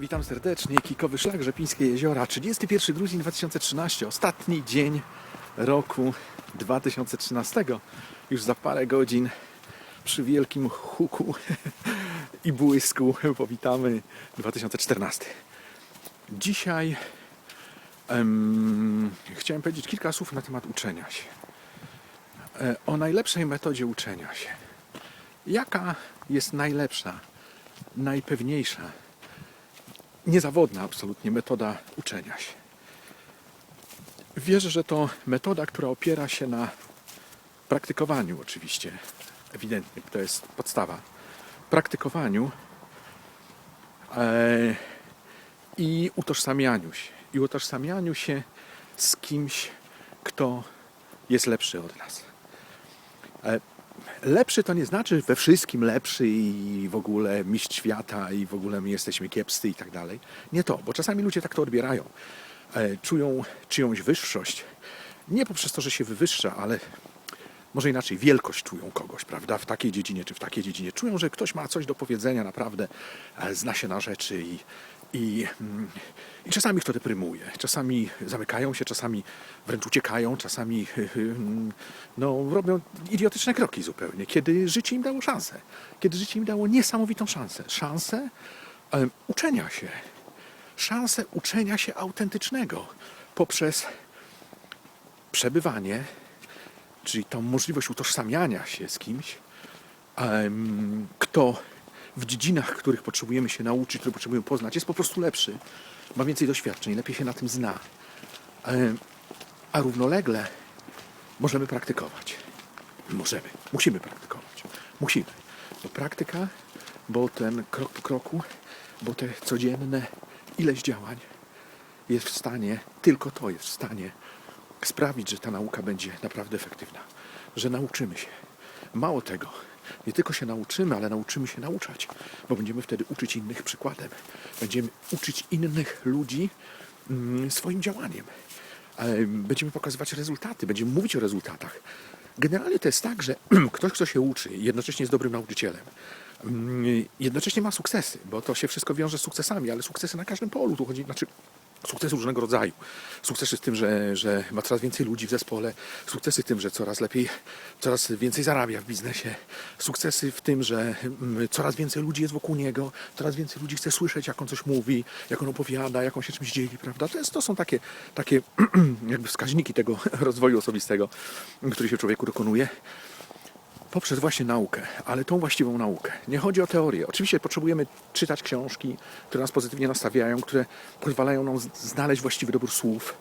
Witam serdecznie. Kikowy Szlak, Rzepińskie Jeziora. 31 grudzień 2013. Ostatni dzień roku 2013. Już za parę godzin przy wielkim huku i błysku powitamy 2014. Dzisiaj em, chciałem powiedzieć kilka słów na temat uczenia się. E, O najlepszej metodzie uczenia się. Jaka jest najlepsza, najpewniejsza, niezawodna absolutnie metoda uczenia się? Wierzę, że to metoda, która opiera się na praktykowaniu oczywiście. Ewidentnie, to jest podstawa. Praktykowaniu e, i utożsamianiu się. I utożsamianiu się z kimś, kto jest lepszy od nas. E, Lepszy to nie znaczy we wszystkim lepszy i w ogóle mistrz świata i w ogóle my jesteśmy kiepscy i tak dalej. Nie to, bo czasami ludzie tak to odbierają. E, Czują czyjąś wyższość. Nie poprzez to, że się wywyższa, ale może inaczej, wielkość czują kogoś, prawda, w takiej dziedzinie czy w takiej dziedzinie. Czują, że ktoś ma coś do powiedzenia, naprawdę e, zna się na rzeczy i, i, mm, i czasami ich to deprymuje. Czasami zamykają się, czasami wręcz uciekają, czasami no, robią idiotyczne kroki zupełnie, kiedy życie im dało szansę. Kiedy życie im dało niesamowitą szansę. Szansę e, uczenia się. Szansę uczenia się autentycznego poprzez przebywanie czyli tą możliwość utożsamiania się z kimś, em, kto w dziedzinach, których potrzebujemy się nauczyć, które potrzebujemy poznać, jest po prostu lepszy, ma więcej doświadczeń, lepiej się na tym zna. Em, A równolegle możemy praktykować. Możemy, musimy praktykować. Musimy. Bo praktyka, bo ten krok po kroku, bo te codzienne ileś działań jest w stanie, tylko to jest w stanie sprawić, że ta nauka będzie naprawdę efektywna, że nauczymy się. Mało tego, nie tylko się nauczymy, ale nauczymy się nauczać, bo będziemy wtedy uczyć innych przykładem. Będziemy uczyć innych ludzi mm, swoim działaniem. E, Będziemy pokazywać rezultaty, będziemy mówić o rezultatach. Generalnie to jest tak, że ktoś, kto się uczy, jednocześnie jest dobrym nauczycielem, mm, jednocześnie ma sukcesy, bo to się wszystko wiąże z sukcesami, ale sukcesy na każdym polu. Tu chodzi, znaczy sukcesy różnego rodzaju. Sukcesy z tym, że, że ma coraz więcej ludzi w zespole, sukcesy w tym, że coraz lepiej, coraz więcej zarabia w biznesie, sukcesy w tym, że mm, coraz więcej ludzi jest wokół niego, coraz więcej ludzi chce słyszeć, jak on coś mówi, jak on opowiada, jak on się czymś dzieli, prawda? To, jest, to są takie, takie jakby wskaźniki tego rozwoju osobistego, który się w człowieku dokonuje poprzez właśnie naukę, ale tą właściwą naukę. Nie chodzi o teorię. Oczywiście potrzebujemy czytać książki, które nas pozytywnie nastawiają, które pozwalają nam znaleźć właściwy dobór słów,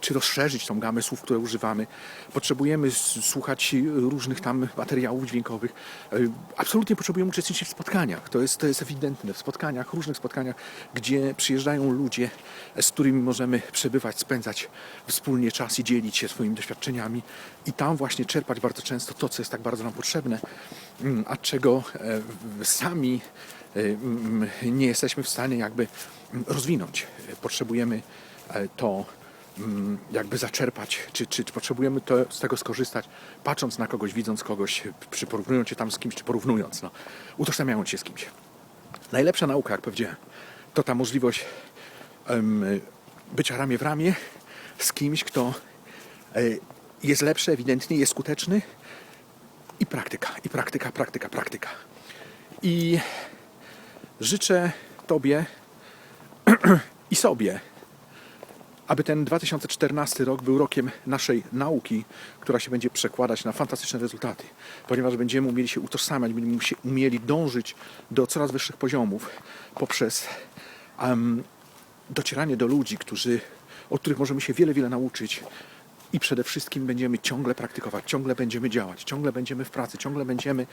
czy rozszerzyć tą gamę słów, które używamy. Potrzebujemy słuchać różnych tam materiałów dźwiękowych. Y, Absolutnie potrzebujemy uczestniczyć w spotkaniach. To jest, to jest ewidentne. W spotkaniach, różnych spotkaniach, gdzie przyjeżdżają ludzie, z którymi możemy przebywać, spędzać wspólnie czas i dzielić się swoimi doświadczeniami i tam właśnie czerpać bardzo często to, co jest tak bardzo nam potrzebne, mm, a czego e, sami e, mm, nie jesteśmy w stanie jakby mm, rozwinąć. Potrzebujemy to mm, jakby zaczerpać, czy, czy, czy potrzebujemy to, z tego skorzystać, patrząc na kogoś, widząc kogoś, czy porównując się tam z kimś, czy porównując, no, utożsamiając się z kimś. Najlepsza nauka, jak powiedziałem, to ta możliwość em, bycia ramię w ramię z kimś, kto e, jest lepszy, ewidentnie jest skuteczny i praktyka, i praktyka, praktyka, praktyka. I życzę Tobie i sobie, aby ten 2014 rok był rokiem naszej nauki, która się będzie przekładać na fantastyczne rezultaty, ponieważ będziemy umieli się utożsamiać, będziemy umieli dążyć do coraz wyższych poziomów poprzez em, docieranie do ludzi, którzy, od których możemy się wiele, wiele nauczyć i przede wszystkim będziemy ciągle praktykować, ciągle będziemy działać, ciągle będziemy w pracy, ciągle będziemy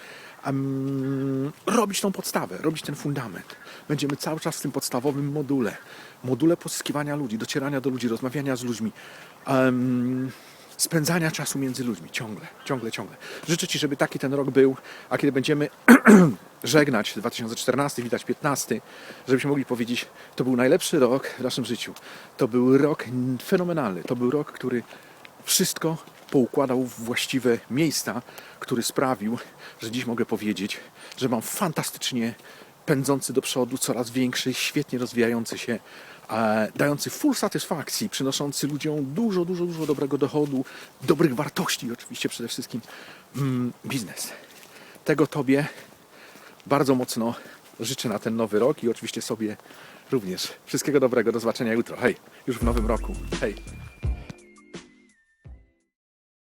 em, robić tą podstawę, robić ten fundament. Będziemy cały czas w tym podstawowym module, module pozyskiwania ludzi, docierania do ludzi, rozmawiania z ludźmi, em, spędzania czasu między ludźmi, ciągle, ciągle, ciągle. Życzę Ci, żeby taki ten rok był, a kiedy będziemy żegnać 2014, widać 15, żebyśmy mogli powiedzieć, to był najlepszy rok w naszym życiu. To był rok fenomenalny. To był rok, który wszystko poukładał w właściwe miejsca, który sprawił, że dziś mogę powiedzieć, że mam fantastycznie pędzący do przodu, coraz większy, świetnie rozwijający się, e, dający full satysfakcji, przynoszący ludziom dużo, dużo, dużo dobrego dochodu, dobrych wartości oczywiście przede wszystkim mm, biznes. Tego Tobie bardzo mocno życzę na ten nowy rok i oczywiście sobie również. Wszystkiego dobrego, do zobaczenia jutro. Hej, już w nowym roku. Hej.